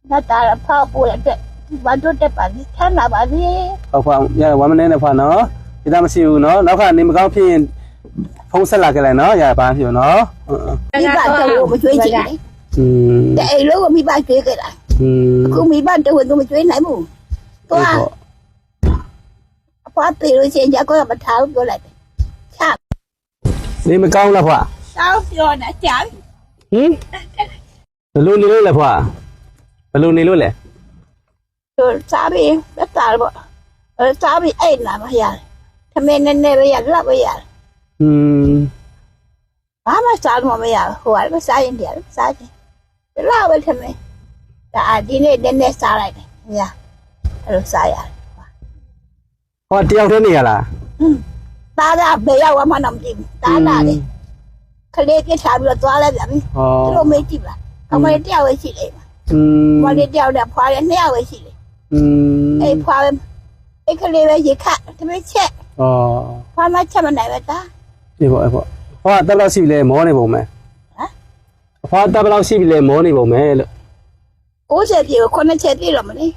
။နတ်သားဖောက်ဖို့တဲ့ဘာတို့တက်ပါစေချမ်းသာပါစေ။ဟုတ်ပါရဝမ်းမနေနဲ့ဖောက်နော်။ဒါမရှိဘူးနော်။နောက်ခါနေမကောင်းဖြစ်ရင်ဖုံးဆက်လာခဲ့လိုက်နော်။ရပါဖြစ်နော်။မိဘတော်ကိုမကျွေးချင်ဘူး။อืมแต่ไอ้ลูกมีบ้านซื้อกันอ่ะอืมกูมีบ้านตัวกูไม่ซื้อไหนมึงตัวဖွားသေးလို့ရှင်ရကောမထားဘူးပြောလိုက်တယ်။ချ။နေမကောင်းလားဖွာ။ရှောင်းပြောနေချာ။ဟင်။ဘယ်လိုနေလို့လဲဖွာ။ ဘယ်လိုနေလို့လဲသူစားပြီးသက်သာပေါ့စားပြီးအိတ်လာမရထမင်းနဲ့နဲ့ပဲရလက်ပဲရอืมဘာမှစားလို့မရဟိုကလည်းစားရင်တည်းစားချင်လက်ပဲထမင်းဒါဒီနေ့နည်းနည်းစားလိုက်တယ်ညာအဲ့လိုစားရတယ်ဟောတယောက်တည်းနေရလားတားတာဘယ်ရောက်မှမသိဘူးတားတာလေခလေးကထားပြီးတော့သွားလိုက်ပြန်ပြီသူတို့မေးကြည့်ပါအမေတယောက်ပဲရှိတယ် อืม ဘာလေးတယောက်နဲ့ဖွာရဲနှစ်ယောက်ပဲရှိတယ် อืม အေးဖွာပဲအေးခလေးပဲရေခတ်တမချက် ဟော ဖွာမချက်မနိုင်ပဲတာ ဒီပေါ့အဲ့ပေါ့ဟောတက်လောက်ရှိပြီလဲမောနေပုံမယ် ဟမ် ဟောတက်လောက်ရှိပြီလဲမောနေပုံမယ်လို့ 90ပြေခုနှစ်ချက်ပြည့်တော့မလဲ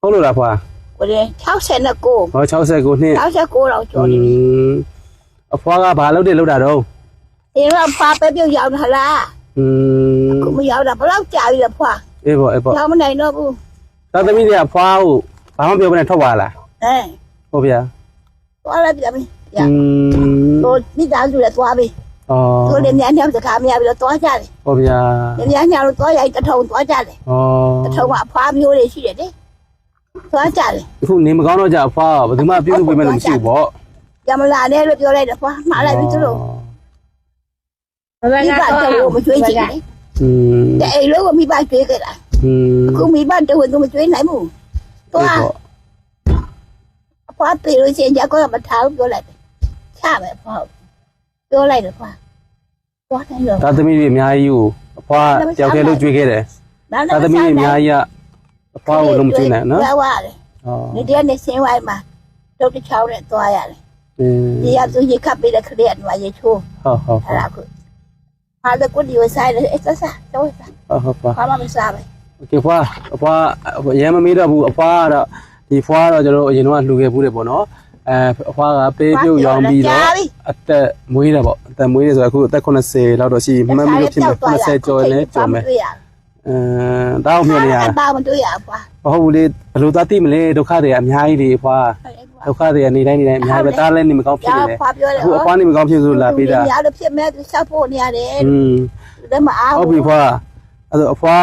ဟုတ်လို့လားဖွာ ကိုယ်69 ဟော69နှစ် 69တော့ကျော်နေပြီ มအဖွားကဘာလုပ်တယ်လုပ်တာတော့ ဒီတော့ဖွာပဲပြုတ်ရောက်တာလား อืม ကိုမရောက်တာဘယ်တော့ကြာပြီလဲဖွာ အေးပေါ့အေးပေါ့ ရောက်မနိုင်တော့ဘူး သာသမီးတွေကဖွားကိုဘာမှပြောမနဲ့ထွက်သွားလား အဲ ဟုတ်ဗျာ သွားလိုက်ပြန်ပြီ อืม တို့မိသားစုလည်းသွားပြီ อ๋อ တို့လည်းများများစကားများပြီးတော့သွားကြတယ် ဟုတ်ဗျာ ။ညညတို့သွားရိုက်တထုံသွားကြတယ် อ๋อ ။တထုံကအဖွားမျိုးတွေရှိတယ်လေ။သွားကြတယ် အခုနေမကောင်းတော့ကြအဖွားကဘယ်သူမှပြုတ်ပေးမယ်လို့မရှိဘူးပေါ့ ။ရမလာနဲ့လို့ပြောလိုက်တယ်ဖွားမှားလိုက်ပြီသူတို့ ဘာ ။ မိဘ ကတော့ တော့မကျွေးချင်ဘူး อืม ။တဲ့အိမ်လုံးကမိဘကျွေးကြတာ อืม ။အခုမိဘတော့သူမကျွေးနိုင်ဘူး။သွားအဖွားပြေလို့ချင်းကြတော့မထားဘူးပြောလိုက်တယ်။ချမယ်ဖွား။ပြောလိုက်တယ်ဖွား။သွားတယ်လို့ သာသမီးတွေအများကြီးကိုအဖွားကြောက်ခဲလို့ကြွေးခဲ့တယ် ။နောက် သာသမီးတွေအများကြီးကအဖွားကိုလုံးမကြည့်နိုင်နော် သွားရတယ် ဟော ။ဒီတည်းနဲ့ဆင်းဝိုင်းမှာတို့တစ်ချောင်းနဲ့သွားရတယ် อืม ။ဒီရသူရေခပ်ပေးတဲ့ခလေးအနွားရေချိုး ဟုတ်ဟုတ် အဲ့ဒါကို Hal de cuando yo sabe, esta sa, yo sa. ဟုတ်ဟုတ်ပါ Vamos a mi sabe. ဒီဖွာအဖွာရမ်းမမေးတော့ဘူးအဖွာကတော့ဒီဖွာကတော့ကျွန်တော်အရင်တော့လှူခဲ့ဘူးတယ်ပေါ့နော်အဲအဖွာကပေးပြုတ်ရောင်းပြီးတော့အသက်မွေးတယ်ပေါ့အသက်မွေးတယ်ဆိုတော့အခုအသက်80လောက်တော့ရှိမှတ်မိလို့ဖြစ်မယ်80ကျော်လဲကျော်မယ်အဲတောင်းမြင်နေရ Vamos a tu ya, pa. မဟုတ်ဘူးလေဘယ်လိုသားသိမလဲဒုက္ခတွေကအများကြီးလေအဖွာ Ay, ဒုက္ခတွေကနေတိုင်းနေတိုင်းအများကြီးပဲဒါလည်းနေမကောင်းဖြစ်နေတယ်ဖွာပြောတယ်အခုအဖွာနေမကောင်းဖြစ်ဆိုလာပေးတာညာလို့ဖြစ်မဲ့သူချက်ဖို့နေရတယ်อืมဒါမှအားဟုတ်ပြီဖွာအဲ့တော့အဖွာ